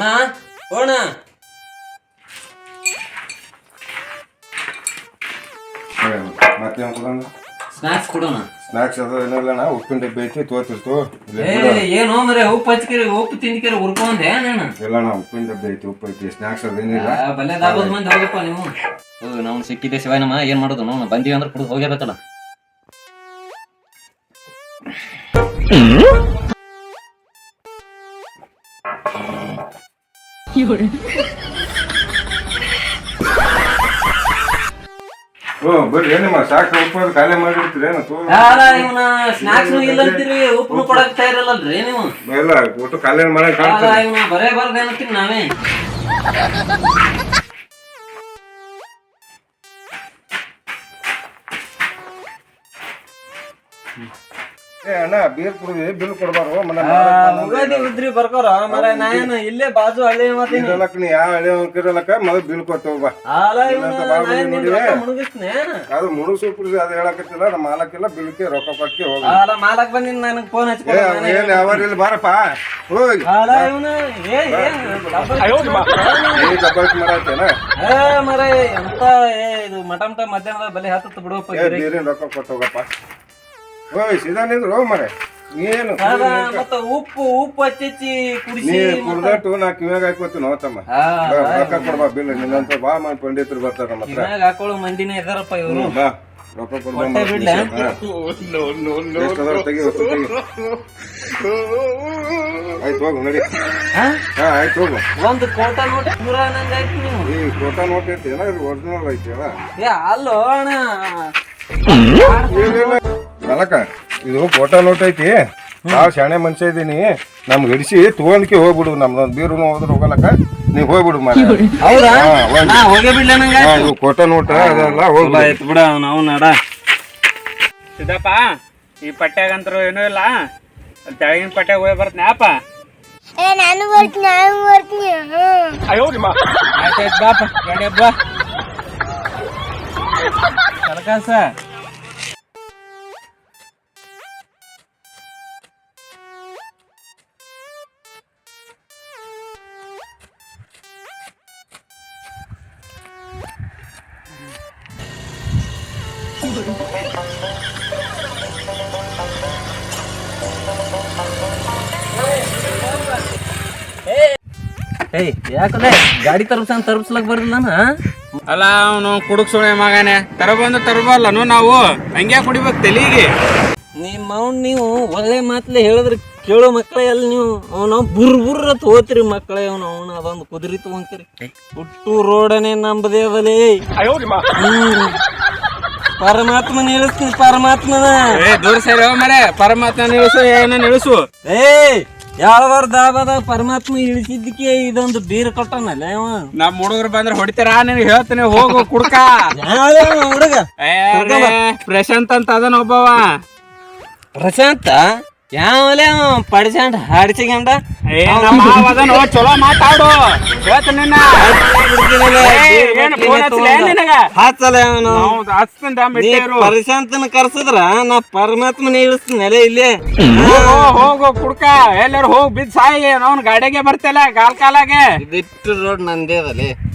ಅಣ್ಣ ಹೋಣ ಕೊಡೋಣ? ಸ್ನಾಕ್ಸ್ ಕೊಡೋಣ. ಸ್ನಾಕ್ಸ್ ಅದು ಉಪ್ಪಿನ ಡಬ್ಬಿ ಐತಿ ತೋತಿರ್ತು ಏನು ಅಂದ್ರೆ ಉಪ್ಪು ಹಚ್ಕಿರಿ ಉಪ್ಪು ತಿಂದ್ಕಿರಿ ಉಪ್ಪಿನ ಡಬ್ಬಿ ಐತಿ ಉಪ್ಪು ಐತಿ ಸ್ನಾಕ್ಸ್ ಅದೇನಿಲ್ಲ ಬಲ್ಲೆ ದಾಗೋದ್ ಮಂದಿ ಹೋಗಪ್ಪ ನೀವು. ಹೌದು ನಾವು ಸಿಕ್ಕಿದ್ದೆ ಶಿವಾಯನಮ್ಮ ಏನ್ ಮಾಡೋದು? ನಾವು ಬಂದೀವಿ ಅಂದ್ರೆ ಕುಡಿದು ಹೋಗ್ಯಬೇಕಲ್ಲ ಓ ಬರ್ರಿ ಏನಮ್ಮ ಸಾಕು ಉಪ್ಪು ಖಾಲಿ ಮಾಡಿರ್ತೀರಿ ಏನು ತೋ ಯಾರ ಇವನ ಸ್ನಾಕ್ಸ್ ಇಲ್ಲ ಅಂತೀರಿ ಉಪ್ಪು. ಕೊಡಕ್ ತಯಾರಿಲ್ಲಲ್ರಿ ನೀವು? ಇಲ್ಲ ಒಟ್ಟು ಖಾಲಿ ಮಾಡಕ್ ಯಾರ ಕಾಣ್ತದೆ ಇವನ ಬರೇ ಬರ್ದೆ ಅನ್ನತ್ತೀನಿ ನಾವೇ? ಏ ಅಣ್ಣ ಬೀರ್ ಕುಡಿದ್ವಿ ಬಿಲ್ ಕೊಡ್ಬಾರು ಮನೆ ಉಗಾದಿ ಉದ್ರಿ ಬರ್ಕೋರ. ಮರ ನಾನು ಇಲ್ಲೇ ಬಾಜು ಹಳ್ಳಿ ಮಾತೀನಿ. ಇರಲಕ್ಕ ನೀ ಯಾವ ಮೊದಲು ಕೊಡ್ತೇವ ಅದು ಮುಳುಸು ಕುಡಿಸಿ ಅದು ಹೇಳಕತ್ತಿಲ್ಲ ನಮ್ಮ ಮಾಲಕ್ಕೆಲ್ಲ ಬಿಲ್ಕೆ ರೊಕ್ಕ ಕೊಟ್ಟಿ ಹೋಗಿ ಆಲ ಮಾಲಕ್ ಬಂದಿನ ನನಗೆ ಫೋನ್ ಹಚ್ಚಿ ಏನ್ ಯಾವಾರ ಇಲ್ಲಿ ಬಾರಪ್ಪ. ಹೋಗಿ. ಆಲ ಇವನ ಏ ಏನ್ ನೀ ದಬ್ಬಾಳಿಕೆ ಮಾಡತ್ತೇನ ಏ ಮರ ಎಂತ ಏ ಇದು ಮಟ ಮಟ ಮಧ್ಯಾಹ್ನದ ಬಲಿ ಹತ್ತತ್ತು ಬಿಡುವಪ್ಪ ರೊಕ್ಕ ಕೊಟ್ಟು ಮರೆ ನೀನು ಆಲ ಮತ್ತ ಉಪ್ಪು ಉಪ್ಪು ಹಚ್ಚಿ ಕುಡಿಸಿ ನೀ ಕುಡ್ದಟ್ಟು ನಾ ಕಿವ್ಯಾಗ ಹಾಕೋತೀನಿ ನೋತಮ್ಮ ಹಾ ರೊಕ್ಕ ಕೊಡ್ಬಾ ಬಿಲ್ ನಿನ್ನಂತ ಬಾ ಮಾಡಿ ಪಂಡಿತರು ಬರ್ತಾರ ನಮ್ಮ ಹತ್ರ. ಕಿವ್ಯಾಗ ಹಾಕೊಳ್ಳೋ ಮಂದಿನೇ ಇದಾರಪ್ಪ ಇವ್ರು. ಹ್ಮ್, ಬಾ ರೊಕ್ಕ ಕೊಡ್ಬಾ ಹೊಟ್ಟೆ ಬಿಡ್ಲಾ? ತೆಗಿ ವಸ್ತು ತೆಗಿ. ಆಯ್ತು ಹೋಗು ನಡಿ. ಹಾ? ಹಾ ಆಯ್ತು ಹೋಗು. ಒಂದು ಕೋಟ ನೋಟ್ ಪೂರ ನಂಗಾಯ್ತು ನೀವು. ಈ ಫೋಟೋ ನೋಟ್ ಐತಿ ಏನ ಒರಿಜಿನಲ್ ಐತಿ ಅಲ್ಲ. ಏ ಅಲ್ಲೋ ಅಣ್ಣ. ಮಲಕ ಇದು ಫೋಟೋ ನೋಟ್ ಐತಿ. ನಾವು ಶಾಣೆ ಮನುಷ್ಯ ಇದೀನಿ ನಮ್ಗೆ ಹಿಡಿಸಿ ತಗೊಂಡ್ಕೆ ಹೋಗ್ಬಿಡು. ನಮ್ದೊಂದು ಬೀರು ಹೋದ್ರೆ ಹೋಗಲಕ್ಕ ನೀವ್ ಹೋಗ್ಬಿಡು ಮಾರ ಫೋಟೋ ನೋಟ್ ಅದೆಲ್ಲ ಹೋಗ್ಬಿಡ ಆಯ್ತು ಬಿಡ ನಾವು ನಡ. ಸಿದ್ದಪ್ಪ ಈ ಪಟ್ಯಾಗಂತರು ಏನೂ ಇಲ್ಲ. ತೆಳಗಿನ ಪಟ್ಟೆ ಹೋಗಿ ಬರ್ತೀನಿ ಅಪ್ಪ ಏ ನಾನು ಬರ್ತೀನಿ ನಾನು ಬರ್ತೀನಿ ಹ್ಮ್. ಆಯ್ತಾಯ್ತು ಬಾಪ ಗಾಡಿ ಬಾ ಏಯ್ ಯಾಕಂದ್ರೆ ಗಾಡಿ ತರ್ಬ್ಸಂಗ್ ತರ್ಬ್ಸ್ಲಕ್ ಬರಲ್ಲ ಅಲ್ಲ ಅವನು ಕುಡುಕ್ ಸುಳೆ ಮಗನೇ. ತರಬಂದು ತರಬಲ್ಲನು ನಾವು? ಹಂಗೆ ಕುಡಿಬೇಕು ತಲೆಗೆ. ನಿಮ್ಮ ಅವ್ನ್ ನೀವು ಒಳ್ಳೆ ಮಾತ್ಲೆ ಹೇಳಿದ್ರೆ ಕೇಳೋ ಮಕ್ಕಳೇ ಅಲ್ಲಿ ನೀವು. ಅವನ ಬುರ್ ಬುರ್ ತೋತ್ರಿ ಮಕ್ಕಳೇ ಅವನು ಅವನು ಅದೊಂದು ಕುದುರಿ ತಗೊಂತೀರಿ. ಹುಟ್ಟು ರೋಡನೆ ನಂಬದೇ ಅದಲೇ ಹ್ಮ್. ಪರಮಾತ್ಮನ ಇಳಿಸ್ತೀನಿ ಪರಮಾತ್ಮನ. ಏ ದೂರ ಸರಿ ಮರೆ ಪರಮಾತ್ಮ ನಿಲ್ಸು ಏನ ನಿಲ್ಲಿಸು. ಏ ಯಾವ್ದಾರ ದಾಬಾದಾಗ ಪರಮಾತ್ಮ ಇಳಿಸಿದ್ದಕ್ಕೆ ಇದೊಂದು ಬೀರ್ ಕೊಟ್ಟನಲ್ಲ ಅವ. ನಮ್ಮ ಹುಡುಗರು ಬಂದ್ರೆ ಹೊಡಿತಾರ? ನೀನು ಹೇಳ್ತೀನಿ ಹೋಗು ಕುಡ್ಕ. ಯಾವ್ದೇ ಹುಡುಗ. ಏ, ಪ್ರಶಾಂತ್ ಅಂತ ಅದನ ಒಬ್ಬವ. ಪ್ರಶಾಂತ? ಯಾವಲೇ ಮಾವ ಅದನ ಚಲೋ ಮಾತಾಡು. ಪರಿಶಾಂತನ ಕರ್ಸಿದ್ರ ನಾ ಪರಮಾತ್ಮನ ಇಳಿಸ್ತೀನಿ ಅಲ್ಲೇ ಇಲ್ಲಿ. ಹೋಗು, ಕುಡ್ಕ. ಎಲ್ಲರೂ ಹೋಗ್ ಬಿದ್ ಸಾಯಿ ಅವ್ನ ಗಾಡಿಗೆ ಬರ್ತಿಲ್ಲ ಕಾಲ್ ಕಾಲಾಗೆ ಇದಿಟ್ಟು ರೋಡ್ ನಂದೇ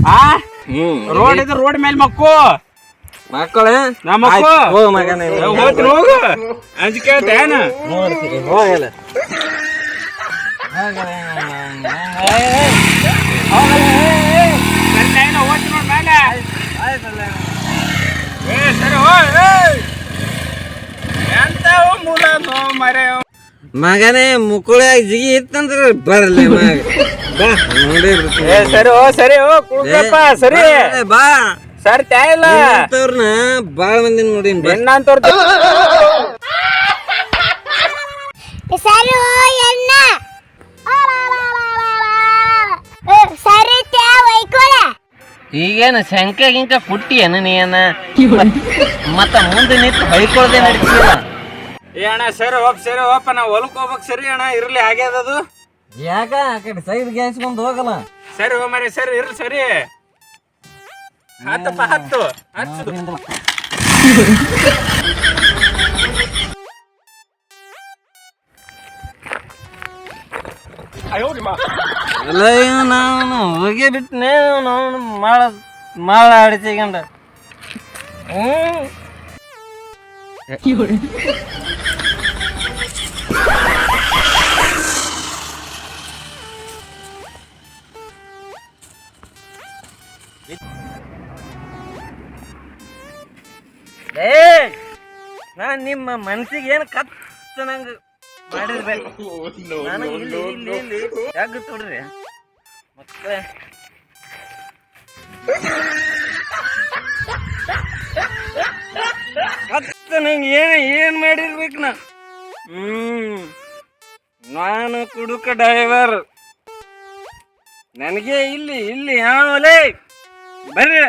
ಆ? ಹ್ಮ್. ರೋಡ್ ಇದ್ರ ರೋಡ್ ಮೇಲೆ ಮಕ್ಕು. ಮಕ್ಕಳೇ? ಮಗನೇ ಹೋಗ್ತೀನಿ ಹೋಗು ಅಂಜಿಕೆ ಹೋಗಲ್ಲ ಮಗನೇ ಮುಕ್ಕುಳಾಗ ಜಿಗಿ ಇತ್ತಂದ್ರ ಬರ್ಲಿ ಮಗ. ಬಾ ನೋಡಿ ಸರಿ ಓ ಸರಿ ಓ ಸರಿ. ಬಾ. ಸರಿ ಇಲ್ಲ. ಅಂತವ್ರನ್ನ ಬಾಳ ಮಂದಿ ನೋಡಿನ್ ಬಾ. ಎಣ್ಣಂತವ್ರ ಸರಿ ಎಣ್ಣ ಸರಿ ತ್ಯಾ ವೈಕೋಳ ಈಗೇನ ಶಂಕ ಗಿಂಕ ಕುಟ್ಟಿ ಏನ ನೀನ ಮತ್ತ ಮುಂದೆ ನಿಂತು ಹೊಯ್ಕೊಳ್ದೆ ನಡೀತಿಲ್ಲ. ಏ ಅಣ್ಣ ಸರಿ ಹೋಗ್ ಸರಿ ಹೋಗಪ್ಪ ನಾ ಹೊಲಕ್ ಹೋಗ್ಬೇಕು ಸರಿ ಅಣ್ಣ ಇರ್ಲಿ ಹಾಗೆ ಅದು ಯಾಕ ಆ ಕಡೆ ಸೈಡ್ ಬಂದು ಹೋಗಲ್ಲ? ಸರಿ ಹೋಗ್ ಮರಿ ಸರಿ ಇರ್ಲಿ ಸರಿ. ಹತ್ತಪ್ಪ ಹತ್ತು ಇವ್ ನಾನು ಹೋಗಿ ಬಿಟ್ಟನೆ ನಾನು ಮಾಳ ಮಾಡ ಆಡಿಸಿಕೊಂಡ ಹ್ಮ್ ಏ ನಾನ್ ನಿಮ್ಮ ಮನ್ಸಿಗೆ ಏನು ಕತ್ತ ನಂಗ ಮಾಡಿರ್ಬೇಕು? ನನಗೆ ಇಲ್ಲಿ ಇಲ್ಲಿ ಇಲ್ಲಿ ಯಾಕೆ ತೊಡ್ರಿ ಮತ್ತೆ ಕತ್ತ ನಂಗೆ ಏನು ಏನು ಮಾಡಿರ್ಬೇಕು ನಾ? ಹ್ಮ್. ನಾನು ಕುಡುಕ ಡ್ರೈವರ್. ನನಗೆ ಇಲ್ಲಿ ಇಲ್ಲಿ ಯಾವಲೇ ಬರ್ರಿ.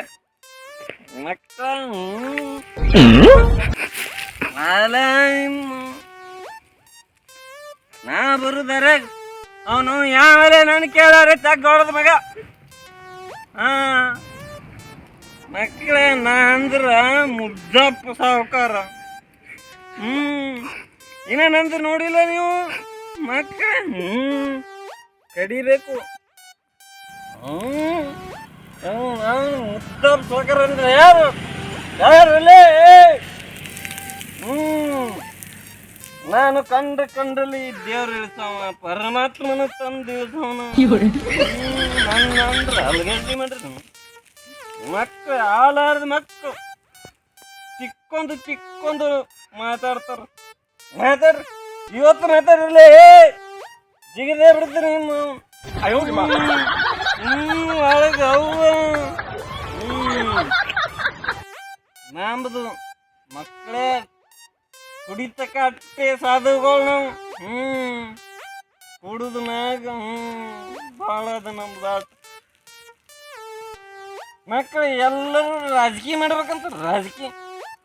ಮಕ್ಕ ನಾ ಬರುದರೆ ಅವನು ಯಾವಲೇ ನಾನು ಕೇಳಾರೆ ತಗೊಳದ ಮಗ. ಹಾ. ಮಕ್ಕಳೇ, ನಾ ಅಂದ್ರ ಮುದ್ದಪ್ಪ ಸಾವುಕಾರ. ಹ್ಮ್. ಇನ್ನೇನಂತ ನೋಡಿಲ್ಲ ನೀವು? ಮಕ್ಕಳೇ, ಹ್ಮ್. ಕಡಿಬೇಕು. ನಾನು ಮುದ್ದಪ್ಪ ಸಾವುಕಾರ ಅಂದ್ರೆ ಯಾರು? ಯಾರಲ್ಲೇ ಹ್ಮ್. ನಾನು ಕಂಡ ಕಂಡಲ್ಲಿ ದೇವ್ರು ಇಳಿಸವ ಪರಮಾತ್ಮನ ತಂದು ಇಳಿಸವನ ನನ್ನ ಅಂದ್ರೆ ಅಲ್ಗಡ್ಡಿ ಮಾಡ್ರಿ. ಮಕ್ಕಳು ಹಾಲಾರ್ದ ಮಕ್ಕಳು ಚಿಕ್ಕೊಂದು ಚಿಕ್ಕೊಂದು ಮಾತಾಡ್ತಾರ. ಮಾತಾಡ್ರಿ. ಇವತ್ತು ಮಾತಾಡ್ರಲೇ? ಜಿಗದೇ ಬಿಡ್ತೀರಿ ನಿಮ್ಮ. ಹ್ಮ್ ಒಳಗೆ ಅವ್ವ. ಹ್ಮ್. ನಂಬದು ಮಕ್ಕಳೇ ಕುಡಿತಕ್ಕ ಅಟ್ಟೆ ಸಾಧುಗಳು ಹ್ಮ್. ಕುಡುದು ಮ್ಯಾಗ, ಹ್ಮ್. ಭಾಳ ಅದ ನಮ್ದು ಮಕ್ಕಳು, ಎಲ್ಲರೂ ರಾಜಕೀಯ ಮಾಡ್ಬೇಕಂತ ರಾಜಕೀಯ.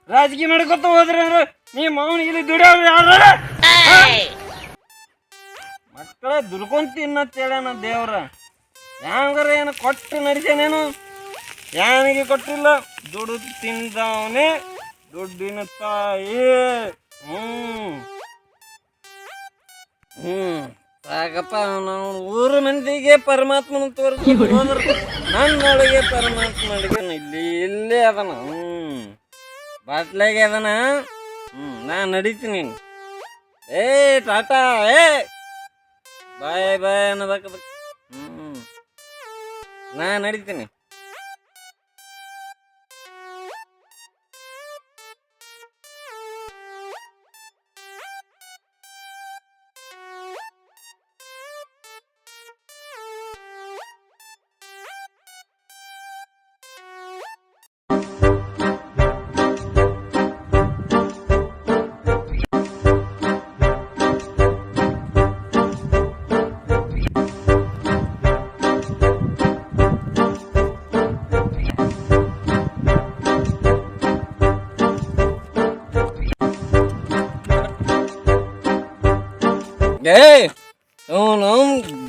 ರಾಜಕೀಯ ಮಾಡ್ಕೊತ ಹೋದ್ರೆ ಅಂದ್ರೆ ನೀ ಮಾವನ ಇಲ್ಲಿ ದುಡಿಯೋರು ಯಾರ? ಮಕ್ಕಳೇ ದುಡ್ಕೊಂತ ತಿನ್ನತ್ತೇಳನ ದೇವ್ರ. ಹ್ಯಾಂಗಾರ ಏನು ಕೊಟ್ಟು ನಡೆಸೇನೇನು ಯಾನಿಗೆ ಕೊಟ್ಟಿಲ್ಲ? ದುಡ್ಡು ತಿಂದವನೇ ದುಡ್ಡಿನ ತಾಯಿ. ಹ್ಮ್. ಹ್ಮ್. ಸಾಕಪ್ಪ ನಾವು ಊರ ಮಂದಿಗೆ ಪರಮಾತ್ಮನ ತೋರಿಸಿ ನನ್ನೊಳಗೆ ಪರಮಾತ್ಮ ಇಲ್ಲಿ, ಇಲ್ಲೇ ಅದನ. ಹ್ಮ್. ಬಾಟ್ಲಾಗೆ ಅದನ. ಹ್ಮ್, ನಾ ನಡೀತೀನಿ. ಏ, ಟಾಟಾ, ಏ. ಬಾಯ್ ಬಾಯ್ ಅನ್ನೋದಕ್ಕದ ಹ್ಮ್. ನಾ ನಡೀತೀನಿ. ಏ, ಅವನು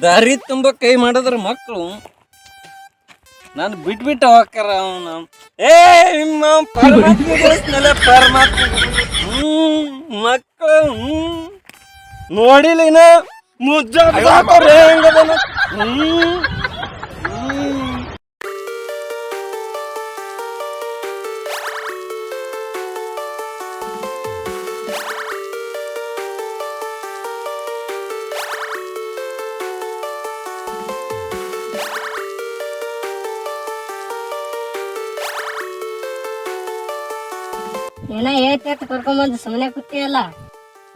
ದಾರಿ ತುಂಬ ಕೈ ಮಾಡಿದ್ರ ಮಕ್ಕಳು ನಾನು ಬಿಟ್ಬಿಟ್ಟು ಹೋಗ್ತಾರ ಅವನು. ಏ ನಿಮ್ಮ ಪರಮಾತ್ಮ. ಹ್ಮ್ ಮಕ್ಕಳು ಹ್ಮ್. ನೋಡಿಲ್ಲ ಮುಜ್ಜ ಹ್ಮ್. ಏನ ಏತ್ ಕರ್ಕೊಂಬಂದು ಸುಮ್ಮನೆ ಕೂತಿಯಲ್ಲ.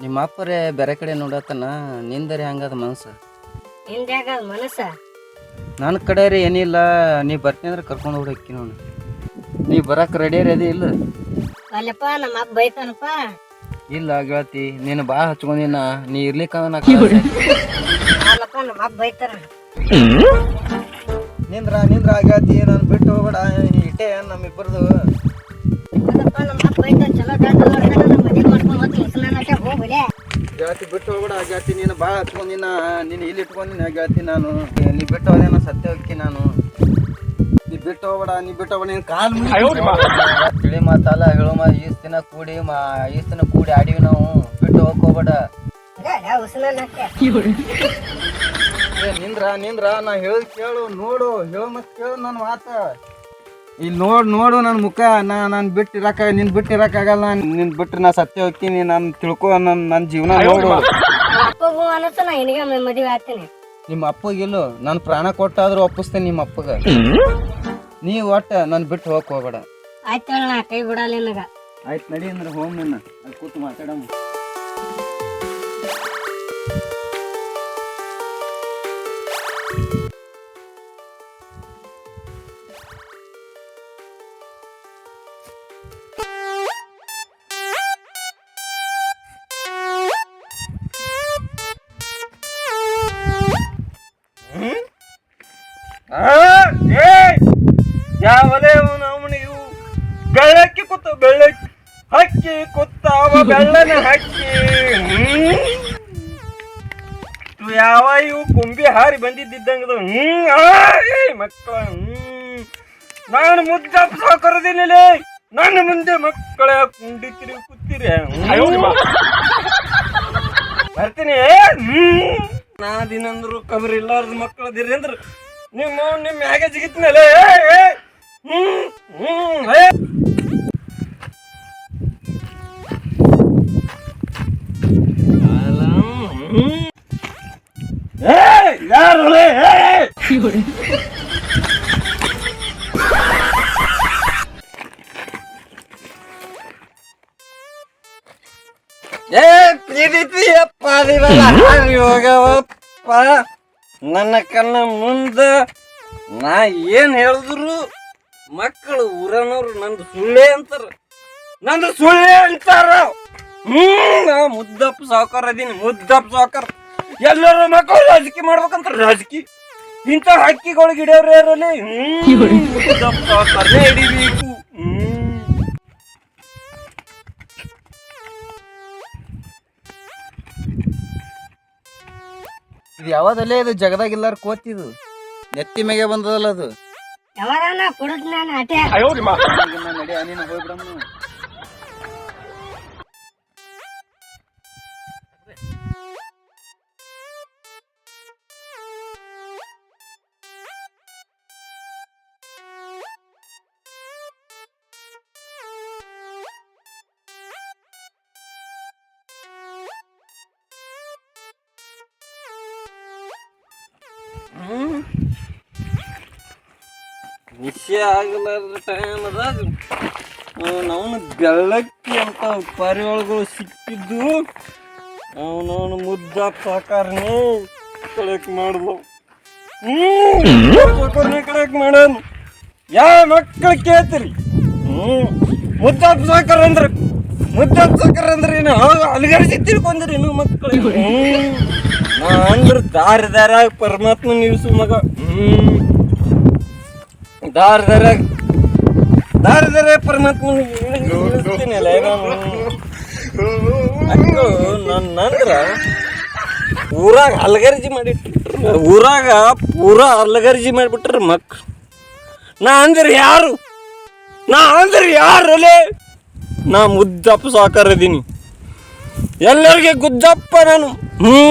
ನಿಮ್ಮ ಅಪ್ಪರೇ ಬೇರೆ ಕಡೆ ನೋಡತ್ತನ ನಿಂದರಿ ಹಂಗದ ಮನಸ್ಸು? ಹಿಂದ್ಯಾಗ ಮನಸ್ಸ? ನನ್ನ ಕಡೆ ರೀ ಏನಿಲ್ಲ ನೀ ಬರ್ತೀನಿ ಅಂದ್ರೆ ಕರ್ಕೊಂಡು ಹೋಗ್ಬೇಕಿ ನೋಡಿ ನೀ ಬರಕ್ಕೆ ರೆಡಿ ಅದಿ ಇಲ್ಲ? ಅಲ್ಲಪ್ಪ ನಮ್ಮ ಅಪ್ಪ ಬೈತಾನಪ್ಪ. ಇಲ್ಲ ಗೆಳತಿ ನೀನು ಬಾ ಹಚ್ಕೊಂಡಿನ ನೀ ಇರ್ಲಿಕ್ಕ ನಾ ಅಲ್ಲಪ್ಪ ನಮ್ಮ ಅಪ್ಪ ಬೈತಾರ. ನಿಂದ್ರ ನಿಂದ್ರ ಆಗ್ಯಾತಿ ನಾನು ಬಿಟ್ಟು ಹೋಗ್ಬೇಡ ಇಟ್ಟೆ ನಮ್ಮಿಬ್ಬರದು? ಅಲ್ಲಪ್ಪ ನಮ್ಮ ಅಪ್ಪ ಹೋಗ್ಬಿಡೆ ಗೆಳತಿ ಬಿಟ್ಟು ಹೋಗ್ಬೇಡ ಗೆಳತಿ ನೀನು ಭಾಳ ಹಚ್ಕೊಂಡಿನ ನೀನು ಇಲ್ಲಿ ಇಟ್ಕೊಂಡಿನ ಗೆಳತಿ ನಾನು. ನೀ ಬಿಟ್ಟು ಹೋದೇನ ಸತ್ಯ ಹೋಗ್ತಿ ನಾನು. ನೀ ಬಿಟ್ಟು ಹೋಗ್ಬೇಡ ನೀ ಬಿಟ್ಟು ಹೋಗ್ಬೇಡ ನೀನು ಕಾಲು ತಿಳಿ ಮಾತಲ್ಲ ಹೇಳು ಮಾ ಈಸ್ ದಿನ ಕೂಡಿ ಮಾ ಈಸ್ ದಿನ ಕೂಡಿ ಆಡಿವಿ ನಾವು. ಬಿಟ್ಟು ಹೋಗ್ಕೋಬೇಡ ನಿಂದ್ರ ನಿಂದ್ರ ನಾ ಹೇಳದ್ ಕೇಳು ನೋಡು ಹೇಳು ಮತ್ತೆ ಕೇಳು ನನ್ನ ಮಾತ. ಇಲ್ಲಿ ನೋಡ್ ನೋಡು ನನ್ನ ಮುಖ. ನಾ ನಾನು ಬಿಟ್ಟು ಇರಕ ನಿನ್ ಬಿಟ್ಟು ಆಗಲ್ಲ. ನಿನ್ ಬಿಟ್ಟು ನಾ ಸತ್ಯ ಹೋಗ್ತೀನಿ. ನಾನು ತಿಳ್ಕೊ ನನ್ನ ನನ್ನ ಜೀವನ ನೋಡು. ಅಪ್ಪಗೂ ಅನ್ನತ್ತ ನಾ ನಿನಗೆ ಮದುವೆ ಆಗ್ತೀನಿ. ನಿಮ್ಮ ಅಪ್ಪಗಿಲ್ಲು ನಾನು ಪ್ರಾಣ ಕೊಟ್ಟಾದ್ರೂ ಒಪ್ಪಿಸ್ತೇನೆ ನಿಮ್ಮ ಅಪ್ಪಗ. ನೀ ಒಟ್ಟ ನನ್ ಬಿಟ್ಟು ಹೋಗಕ್ ಹೋಗ್ಬೇಡ. ಆಯ್ತು ನಾ ಕೈ ಬಿಡಲ್ಲ ನಿನಗ. ಆಯ್ತು ನಡಿ ಅಂದ್ರೆ ಹೋಮ್ ನಿನ್ನ. ಅಲ್ಲಿ ಕೂತು ಮಾತಾಡಮ್ಮ. ಯಾವಲೇ ಅವನು ಇವು ಬೆಳ್ಳಕ್ಕಿ ಕೂತ ಬೆಳ್ಳಕ್ಕಿ ಹಕ್ಕಿ ಕುತ್ತಾವ ಬೆಳ್ಳನ ಹಕ್ಕಿ. ಯಾವ ಇವು ಕುಂಬಿ ಹಾರಿ ಬಂದಿದ್ದಂಗದ ಹ್ಮ್? ಮಕ್ಕಳ ಹ್ಮ್? ನಾನು ಮುದ್ದಪ್ಪ ಸಾಕರದಿನಿಲೇ ನನ್ನ ಮುಂದೆ ಮಕ್ಕಳ ಕುಂಡಿತಿರಿ ಕೂತಿರಿ ಬರ್ತೀನಿ ನಾ ದಿನಂದ್ರು ಕಬರ್ ಇಲ್ಲಾರ್ದ ಮಕ್ಕಳದಿರಿ ಅಂದ್ರ ನಿಮ್ಮ ನಿಮ್ಮ ಮ್ಯಾಗೆ ಜಿಗಿತ್ನಲೆ ಹ್ಮ್ ಹ್ಮ್ ಏ. ಅಲ್ಲ, ಹ್ಮ್. ಏ, ಯಾರು ಲೇ? ಏ! ಏ ಪ್ರೀತಿಯಪ್ಪ ಅದಿರಲ್ಲ ಹಾರಿ ಹೋಗವಪ್ಪ ನನ್ನ ಕಣ್ಣ ಮುಂದ ನಾ ಏನ್ ಹೇಳಿದ್ರು ಮಕ್ಕಳು ಊರನವ್ರು ನಂದು ಸುಳ್ಳೆ ಅಂತಾರ. ನಂದು ಸುಳ್ಳೆ ಅಂತಾರ. ಹ್ಮ್ ಮುದ್ದಪ್ಪ ಸಾವುಕಾರ ಅದೀನಿ, ಮುದ್ದಪ್ಪ ಸಾವುಕಾರ. ಎಲ್ಲರೂ ಮಕ್ಕಳು ರಾಜಕೀಯ ಮಾಡ್ಬೇಕಂತ ರಾಜಕೀಯ. ಇಂಥ ಹಕ್ಕಿಗಳಿಗೆ ಇಡೋರು ಯಾರಲ್ಲಿ? ಹ್ಮ್, ಮುದ್ದಪ್ಪ ಸಾವುಕಾರನೇ ಹಿಡಿಬೇಕು ಇದು ಯಾವ್ದಲ್ಲೇ ಇದು ಜಗದಾಗ ಜಗದಾಗಿಲ್ಲಾರ ಕೋತಿದು ನೆತ್ತಿ ಮೇಗೆ ಬಂದದಲ್ಲ ಅದು. ಯಾವಾಗ ನಾ ಕೊಡುದ್ ನಾನು ಅಟೆ ಹೋಗ್ಬಿಡಮ್ಮ. ನಿಶ್ಚಯ ಆಗಲಾರ್ದ ಟೈಮದಾಗ ಅವನವನು ಬೆಳ್ಳಕ್ಕಿ ಅಂತ ಪರಿವಾಳಗಳು ಸಿಕ್ಕಿದ್ದು, ಅವನವನು ಮುದ್ದ ಸಾಕಾರನೇ ಕಳಕ್ ಮಾಡ್ದು ಹ್ಮ್ ಕಡೆಕ್ ಮಾಡೋನು ಯಾ ಮಕ್ಕಳು ಕೇಳ್ತೀರಿ? ಹ್ಮ್, ಮುದ್ದ ಸಾಕಾರ ಅಂದ್ರೆ, ಮುದ್ದ ಸಾಕಾರ ಅಂದ್ರೆ ಏನು ಅಲ್ಗರಿಸಿ ತಿಳ್ಕೊಂಡ್ರಿ ಇನ್ನು ಮಕ್ಕಳು ಹ್ಮ್, ನಾ ಅಂದ್ರೆ ದಾರಿ ದಾರಾಗ ಪರಮಾತ್ಮ ನಿಲ್ಸು ಮಗ. ಹ್ಮ್. ದಾರ ದಾರ ದಾರ ದಾರ ಪರಮಾತ್ಮ ನಿಲ್ಲಿಸ್ತೀನಲ್ಲ ನಾನು ಮಕ್ಕಳು ನನ್ನ ನಂದ್ರ ಊರಾಗ ಅಲ್ಗರ್ಜಿ ಮಾಡಿಟ್ರು ಊರಾಗ ಪೂರಾ ಅಲ್ಗರ್ಜಿ ಮಾಡಿಬಿಟ್ರು ಮಕ್. ನಾ ಅಂದ್ರೆ ಯಾರು? ನಾ ಅಂದ್ರೆ ಯಾರು ಅಲ್ಲೇ ನಾ ಮುದ್ದಪ್ಪ ಸಾಕಾರ ಇದೀನಿ. ಎಲ್ಲರಿಗೆ ಗುದ್ದಪ್ಪ ನಾನು. ಹ್ಞೂ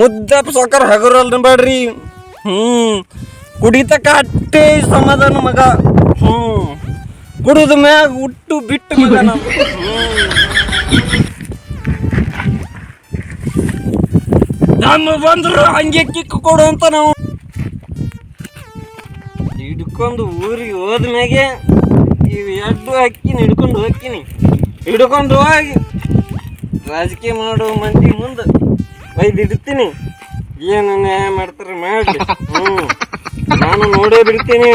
ಮುದ್ದಪ್ಪ ಸಾಕಾರ ಹಗುರಲ್ಲ ಬೇಡ್ರಿ ಹ್ಮ್. ಕುಡಿತಕ್ಕ ಅಟ್ಟೆ ಸಮಾಧಾನ ಮಗ. ಹ್ಮ್. ಕುಡಿದ ಮ್ಯಾಗ ಹುಟ್ಟು ಬಿಟ್ಟು ಮಗ. ನಾನು ನಮ್ಮ ಬಂದ್ರು ಹಂಗೆ ಕಿಕ್ ಕೊಡು ಅಂತ ನಾವು ಹಿಡ್ಕೊಂಡು ಊರಿಗೆ ಹೋದ್ಮ್ಯಾಗೆ ಇವು ಎಡ್ಡು ಹಾಕಿನಿ ಹಿಡ್ಕೊಂಡು ಹೋಗ್ತೀನಿ. ಹಿಡ್ಕೊಂಡು ಹೋಗಿ ರಾಜಕೀಯ ಮಾಡೋ ಮಂದಿ ಮುಂದೆ ಬೈದಿಡ್ತೀನಿ ಏನು ನ್ಯಾಯ ಮಾಡ್ತಾರೆ ಮಾಡಿ ಹ್ಞೂ ನಾನು ನೋಡೇ ಬಿಡ್ತೀನಿ.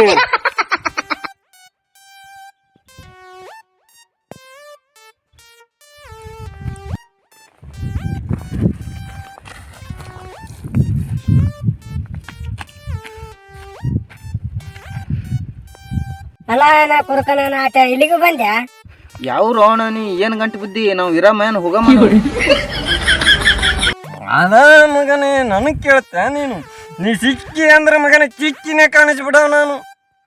ಅಲ್ಲ ನಾ ಕುರ್ಕನ ಆಟ ಇಲ್ಲಿಗೂ ಬಂದ್ಯಾ? ಯಾವ ರೋಣ ನೀ? ಏನ್ ಗಂಟೆ ಬುದ್ಧಿ? ನಾವು ಇರಮ್ಮ ಏನು ಹೋಗಮ್ಮ ಅದ ಮಗನೇ ನನಗೆ ಕೇಳ್ತ ನೀನು? ನೀ ಸಿಕ್ಕಿ ಅಂದ್ರೆ ಮಗನ ಚಿಕ್ಕಿನೇ ಕಾಣಿಸ್ಬಿಡವ ನಾನು.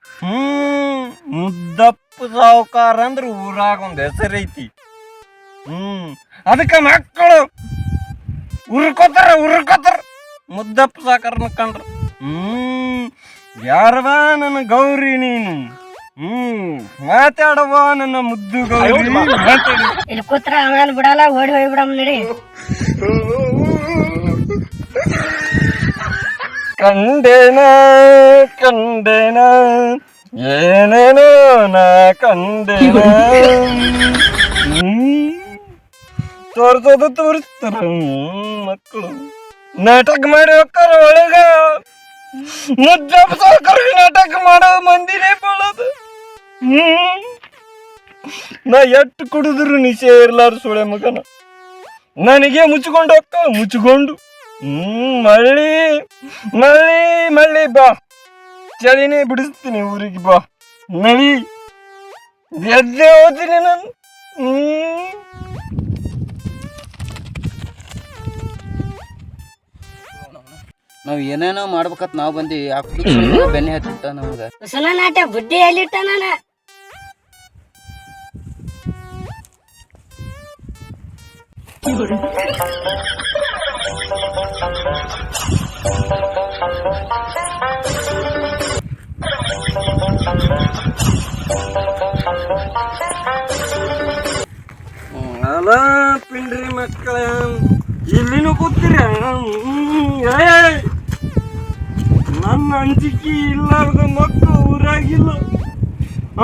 ಹ್ಮ್ ಮುದ್ದಪ್ಪ ಸಾವುಕಾರ ಅಂದ್ರೆ ಊರಾಗ ಒಂದು ಹೆಸರೈತಿ ಹ್ಮ್ ಅದಕ್ಕೆ ಮಕ್ಕಳು ಉರ್ಕೋತಾರ ಉರ್ಕೋತಾರ. ಮುದ್ದಪ್ಪ ಸಾಕರ್ನ ಕಂಡ್ರ ಹ್ಮ್ ಯಾರವ ನನ್ನ ಗೌರಿ ನೀನು? ಹ್ಮ್ ಮಾತಾಡವ ನನ್ನ ಮುದ್ದು ಗೌರಿ ಇಲ್ಲಿ ಕೂತ್ರ ಆಮೇಲೆ ಬಿಡಲ್ಲ ಓಡಿ ಹೋಗಿ ಬಿಡಮ್ ನಡಿ. ಕಂಡೇನ ಕಂಡೆನ ಏನೇನೋ ನಾ ಕಂಡೆನ. ತೋರ್ಸೋದು ತೋರಿಸ್ತಾರ ಮಕ್ಕಳು ನಾಟಕ ಮಾಡಿ ಹೋಗ್ತಾರ ಒಳಗ ಮುದ್ದಪ್ಪ ಸಾಕರ್ ನಾಟಕ ಮಾಡೋ ಮಂದಿನೇ ಬಳದು ಹ್ಮ್ ನಾ ಎಟ್ಟು ಕುಡಿದ್ರು ನಿಶೆ ಇರ್ಲಾರ ಸುಳೆ ಮಗನ ನನಗೆ ಮುಚ್ಕೊಂಡು ಹೋಗ್ತಾವ ಮುಚ್ಕೊಂಡು ಹ್ಮ್ ಮಳ್ಳಿ ಮಳ್ಳಿ ಮಳ್ಳಿ ಬಾ. ಚಳಿನೇ ಬಿಡಿಸ್ತೀನಿ ಊರಿಗೆ ಬಾ. ಮಳಿ ಎದ್ದೆ ಹೋಗ್ತೀನಿ ನಾನು. ಹ್ಮ್. ನಾವ್ ಏನೇನೋ ಮಾಡ್ಬೇಕತ್ ನಾವ್ ಬಂದಿ ಆ ಬೆನ್ನೆ ಹತ್ತಿಟ್ಟ ನಮ್ಗ. ಸಲನಾಟ ಬುದ್ಧಿ ಬುಡ್ಡಿ ಎಲ್ಲಿಟ್ಟ ನಾನ? ಅಲ ಪಿಂಡ್ರಿ ಮಕ್ಕಳ, ಇಲ್ಲಿನೂ ಕೂತೀರ. ನನ್ನ ಅಂಜಿಕೆ ಇಲ್ಲಾರ್ದ ಮಕ್ಕಳು ಊರಾಗಿಲ್ಲ.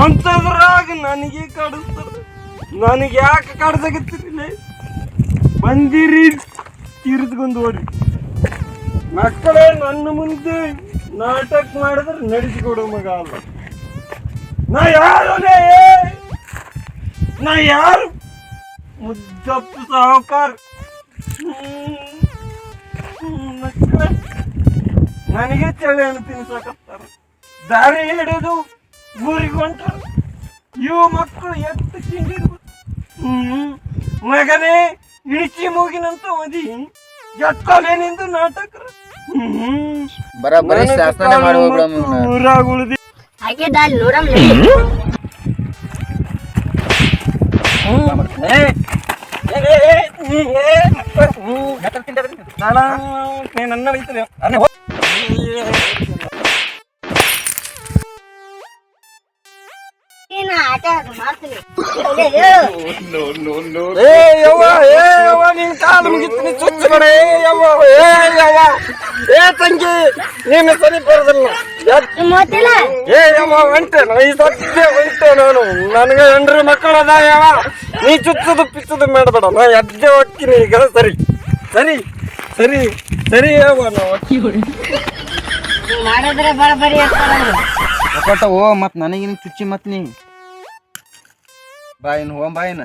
ಅಂತದ್ರಾಗ ನನಗೆ ಕಾಡಿಸ್ತಾರ. ನನಗೆ ಯಾಕೆ ಕಾಡ್ಸಾಗತ್ತಿರಿಲ್ಲ ಬಂದಿರಿ ತೀರ್ಸ್ಕೊಂಡು ಓಡ್ರಿ ಮಕ್ಕಳೇ, ನನ್ನ ಮುಂದೆ ನಾಟಕ ಮಾಡಿದ್ರೆ ನಡೆಸಿಕೊಡು ಮಗ ಅಲ್ಲ. ನಾ ಯಾರು ನಾ ಯಾರು? ಮುದ್ದಪ್ಪ ಸಾಹುಕಾರ್ ನನಗೆ ಚಳಿಯನ್ನು ತಿನ್ಸಾಕತ್ತಾರ ದಾರಿ ಹಿಡಿದು ಊರಿಗೆ ಹೊಂಟಾರ. ಇವು ಮಕ್ಕಳು ಎತ್ತು ತಿಂದಿರು ಹ್ಮ್, ಮಗನೇ ಇಳಿಸಿ ಮೂಗಿನಂತ ಓದಿ ಎತ್ತಲೇನೆಂದು ನಾಟಕ ಬರಾಬರಿ ಶಾಸನ ಮಾಡುವ. ಊರಾಗ ಉಳಿದಿ ಹಾಗೆ ದಾಲ್ ನೋಡಮ್ ನಡಿ ನನ್ನ ಬೈತಾರೆ ಏ ಯವ್ವ ಏ ಯವ್ವ ನಿನ್ ಕಾಲು ಚುಚ್ಚ ಏ ಯವ್ವ ಏ ಯವ್ವ. ಏ ತಂಗಿ ನೀನು ಸರಿ ಬರೋದಿಲ್ಲ. ಓದ್ತಿಲ್ಲ ಏ ಯವ್ವ ಹೊಂಟೆ ಈ ಸತ್ಯ ಹೊಂಟೆ ನಾನು. ನನಗೆ ಹೆಂಡ್ರಿ ಮಕ್ಕಳದ ಯಾವ ನೀ ಚುಚ್ಚದು ಪಿಚ್ಚದು ಮಾಡಬೇಡ. ನಾ ಎದ್ದೆ ಹೋಗ್ತೀನಿ ಈಗ. ಸರಿ. ಸರಿ. ಸರಿ. ಸರಿ ಯವ್ವ ನಾವು ಮಾಡಿದ್ರೆ ಬರಬರಿ ಓ ಮತ್ ನನಗಿನ ಚುಚ್ಚಿ ಮತ್ ನೀ. ಬಾ ಇನ್ ಹೋಗ್ ಬಾ ಇನ್